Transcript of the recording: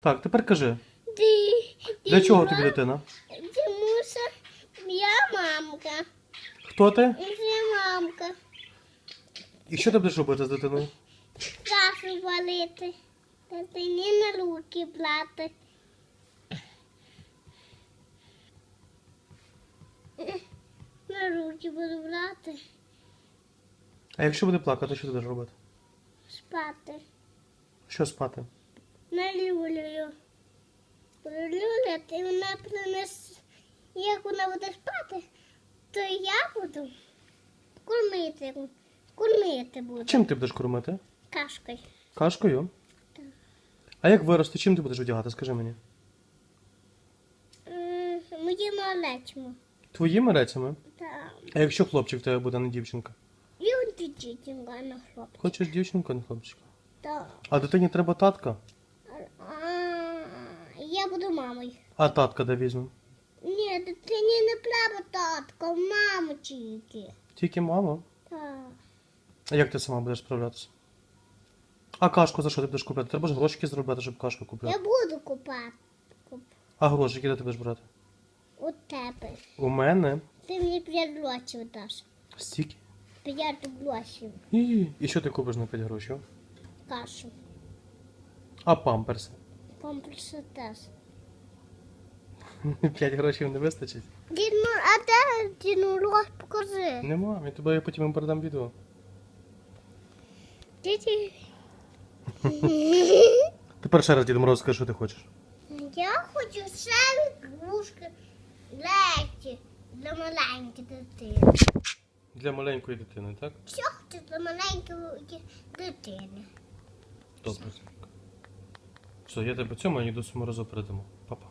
Так, тепер кажи, для чого тобі дитина? Тому що я мамка. Хто ти? Це мамка. І що ти будеш робити з дитиною? Кашу валити. Дитині на руки брати. На руки буду брати. А якщо буде плакати, що ти будеш робити? Спати. Що спати? На люлю. Буду люляти, і вона принесе. Як вона буде спати, то я буду кормити. Кормити буду. Чим ти будеш кормити? Кашкою. Кашкою? Так. А як вирости, чим ти будеш одягати, скажи мені? М, Моїм малечому. Твоїми рецями? Так. А якщо хлопчик в тебе буде, а не дівчинка? Тут дітінка на хлопця. Хочеш дівчинку, а не хлопчика? Так. А дитині треба татка? А, Я буду мамою. А татка де візьме? Ні, дитині не треба татко, маму тільки. Тільки мама. Так. А як ти сама будеш справлятися? А кашку за що ти будеш купляти? Треба ж грошики зробити, щоб кашку Я буду купати. Куп. А грошики де ти будеш брати? У тебе. У мене Ти мені п'ять років даш. стільки. П'ять років. І, і що ти купиш на 5 грошей? Кашу. А памперси? Комплекси теж. 5 грошей не вистачить? Дід, ну, а де Дід Мороз, покажи. Нема, я тобі потім передам відео. Діді. Тепер ще раз Дід Мороз скажи, що ти хочеш. Я хочу ще ігрушки легкі для маленької дитини. Для маленької дитини, так? Що хочу для маленької дитини? Добре. Все, я тебе цьому, а йду з морозу передамо. Папа.